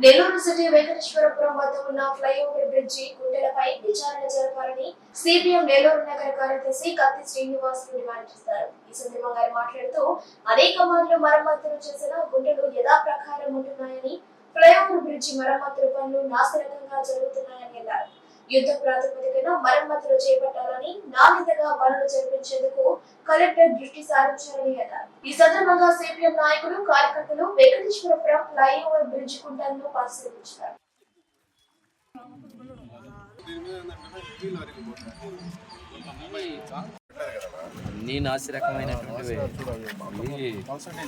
Nellore city Venkateswarapuram వద్ద ఉన్న flyover bridge గుండెలపై విచారణ జరపాలని సిపిఎం నెల్లూరు నగర కార్యదర్శి కత్తి శ్రీనివాస్ డిమాండ్ చేశారు. ఈ సందర్భంగా మాట్లాడుతూ అనేక మార్లు మరమ్మతులు చేసిన గుండెలు యథాప్రకారం ఉంటున్నాయని ఫ్లైఓవర్ బ్రిడ్జి మరమ్మతుల పనులు నాసిరకంగా జరుగుతున్నాయని అన్నారు. యుద్ధ ప్రాతిపదికన మరమ్మతులు చేపట్టాలని నాణ్యతగా పనులు జరిపించేందుకు కలెక్టర్ దృష్టి సారించారని అన్నారు ఈ సందర్భంగా సిపిఎం నాయకులు కార్యకర్తలు వెంకటేశ్వరపురం ఫ్లైఓవర్ బ్రిడ్జ్ కుంటలను పరిశీలించారు.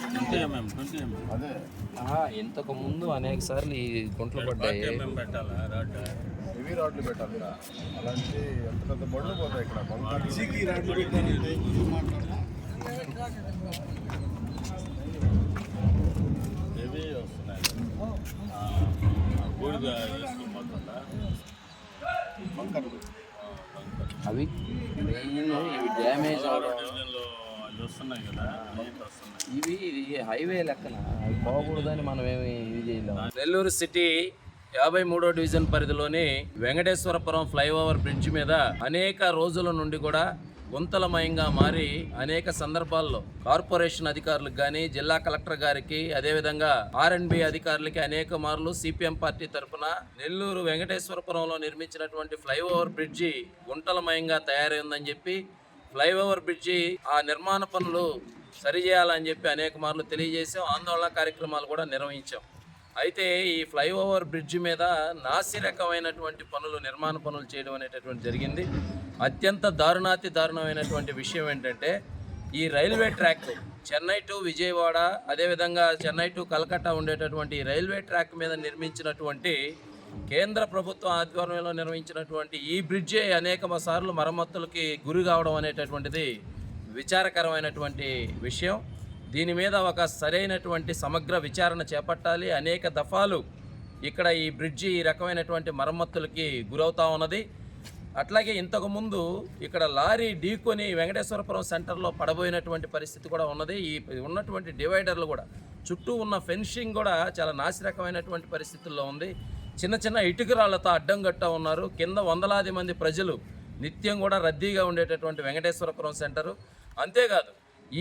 ట్వంటీ ఎంఎం ఆహా, ఇంతకు ముందు అనేక సార్లు ఈ గుంటలు పడ్డాయి. హెవీ రాడ్లు పెట్టాలి అలాంటి ఎంత పెద్ద బండ్లు పోతాయి ఇక్కడ? హెవీ వస్తున్నాయి. ఆ, బూడిద బంకర్లు అవి. ఇవి డ్యామేజ్ అవడం ఇవి ఇది హైవే లెక్కన. అవి పోకూడదని మనం ఏమి ఇది చేయలేము. నెల్లూరు సిటీ యాభై మూడో డివిజన్ పరిధిలోని వెంకటేశ్వరపురం ఫ్లైఓవర్ బ్రిడ్జ్ మీద అనేక రోజుల నుండి కూడా గుంతలమయంగా మారి అనేక సందర్భాల్లో కార్పొరేషన్ అధికారులకు కానీ జిల్లా కలెక్టర్ గారికి అదేవిధంగా ఆర్ఎండ్బి అధికారులకి అనేక మార్లు సిపిఎం పార్టీ తరఫున నెల్లూరు వెంకటేశ్వరపురంలో నిర్మించినటువంటి ఫ్లైఓవర్ బ్రిడ్జి గుంటలమయంగా తయారైందని చెప్పి ఫ్లైఓవర్ బ్రిడ్జి ఆ నిర్మాణ పనులు సరిచేయాలని చెప్పి అనేక మార్లు తెలియజేసాం ఆందోళన కార్యక్రమాలు కూడా నిర్వహించాం. అయితే ఈ ఫ్లైఓవర్ బ్రిడ్జి మీద నాసి రకమైనటువంటి పనులు నిర్మాణ పనులు చేయడం అనేటటువంటి జరిగింది. అత్యంత దారుణాతి దారుణమైనటువంటి విషయం ఏంటంటే ఈ railway track Chennai to Vijayawada అదేవిధంగా చెన్నై టు కలకట్టా ఉండేటటువంటి రైల్వే ట్రాక్ మీద నిర్మించినటువంటి కేంద్ర ప్రభుత్వం ఆధ్వర్యంలో నిర్వహించినటువంటి ఈ బ్రిడ్జే అనేక సార్లు మరమ్మతులకి గురి కావడం అనేటటువంటిది విచారకరమైనటువంటి విషయం. దీని మీద ఒక సరైనటువంటి సమగ్ర విచారణ చేపట్టాలి. అనేక దఫాలు ఇక్కడ ఈ బ్రిడ్జి ఈ రకమైనటువంటి మరమ్మతులకి గురవుతా ఉన్నది. అట్లాగే ఇంతకుముందు ఇక్కడ లారీ ఢీకొని వెంకటేశ్వరపురం సెంటర్లో పడబోయినటువంటి పరిస్థితి కూడా ఉన్నది. ఈ ఉన్నటువంటి డివైడర్లు కూడా చుట్టూ ఉన్న ఫెన్షింగ్ కూడా చాలా నాసిరకమైనటువంటి పరిస్థితుల్లో ఉంది. చిన్న చిన్న ఇటుకరాళ్ళతో అడ్డం గట్టా ఉన్నారు. కింద వందలాది మంది ప్రజలు నిత్యం కూడా రద్దీగా ఉండేటటువంటి వెంకటేశ్వరపురం సెంటరు. అంతేకాదు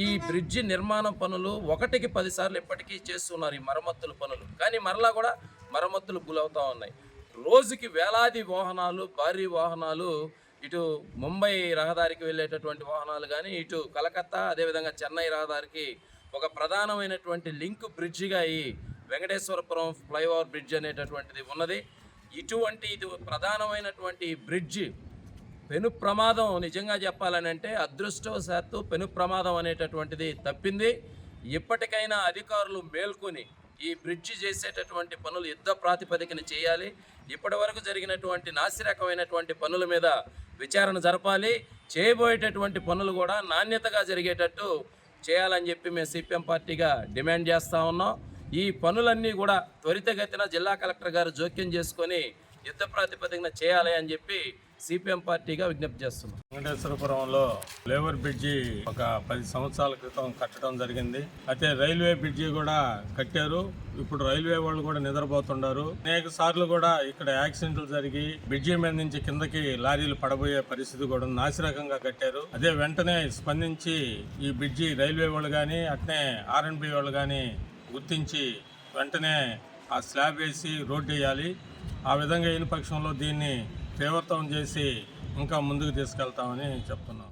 ఈ బ్రిడ్జి నిర్మాణ పనులు ఒకటికి పదిసార్లు ఇప్పటికీ చేస్తున్నారు ఈ మరమ్మతుల పనులు. కానీ మరలా కూడా మరమ్మతులు గులవుతూ ఉన్నాయి. రోజుకి వేలాది వాహనాలు భారీ వాహనాలు ఇటు ముంబై రహదారికి వెళ్ళేటటువంటి వాహనాలు కానీ ఇటు కలకత్తా అదేవిధంగా చెన్నై రహదారికి ఒక ప్రధానమైనటువంటి లింక్ బ్రిడ్జిగా ఈ వెంకటేశ్వరపురం ఫ్లైఓవర్ బ్రిడ్జ్ అనేటటువంటిది ఉన్నది. ఇటువంటి ఇది ప్రధానమైనటువంటి బ్రిడ్జ్. పెను ప్రమాదం నిజంగా చెప్పాలని అంటే అదృష్టవశాత్తు పెను ప్రమాదం అనేటటువంటిది తప్పింది. ఇప్పటికైనా అధికారులు మేల్కొని ఈ బ్రిడ్జి చేసేటటువంటి పనులు యుద్ధ ప్రాతిపదికన చేయాలి. ఇప్పటివరకు జరిగినటువంటి నాసిరకమైనటువంటి పనుల మీద విచారణ జరపాలి. చేయబోయేటటువంటి పనులు కూడా నాణ్యతగా జరిగేటట్టు చేయాలని చెప్పి మేము సిపిఎం పార్టీగా డిమాండ్ చేస్తూ ఉన్నాం. ఈ పనులన్నీ కూడా త్వరితగతిన జిల్లా కలెక్టర్ గారు జోక్యం చేసుకొని యుద్ధ ప్రాతిపదికన చేయాలి అని చెప్పి సిపిఎం పార్టీగా విజ్ఞప్తి చేస్తున్నాం. వెంకటేశ్వరపురంలో లేబర్ బ్రిడ్జి ఒక పది సంవత్సరాల క్రితం కట్టడం జరిగింది. అయితే రైల్వే బ్రిడ్జి కూడా కట్టారు. ఇప్పుడు రైల్వే వాళ్ళు కూడా నిద్రపోతున్నారు అనేక సార్లు కూడా ఇక్కడ యాక్సిడెంట్లు జరిగి బ్రిడ్జి మీద నుంచి కిందకి లారీలు పడబోయే పరిస్థితి కూడా నాసిరకంగా కట్టారు. అదే వెంటనే స్పందించి ఈ బ్రిడ్జి రైల్వే వాళ్ళు కానీ అట్నే ఆర్ఎన్బి వాళ్ళు కానీ గుర్తించి వెంటనే ఆ స్లాబ్ వేసి రోడ్డు వేయాలి. ఆ విధంగా అయిన పక్షంలో దీన్ని తీవ్రతం చేసి ఇంకా ముందుకు తీసుకెళ్తామని చెప్తున్నాం.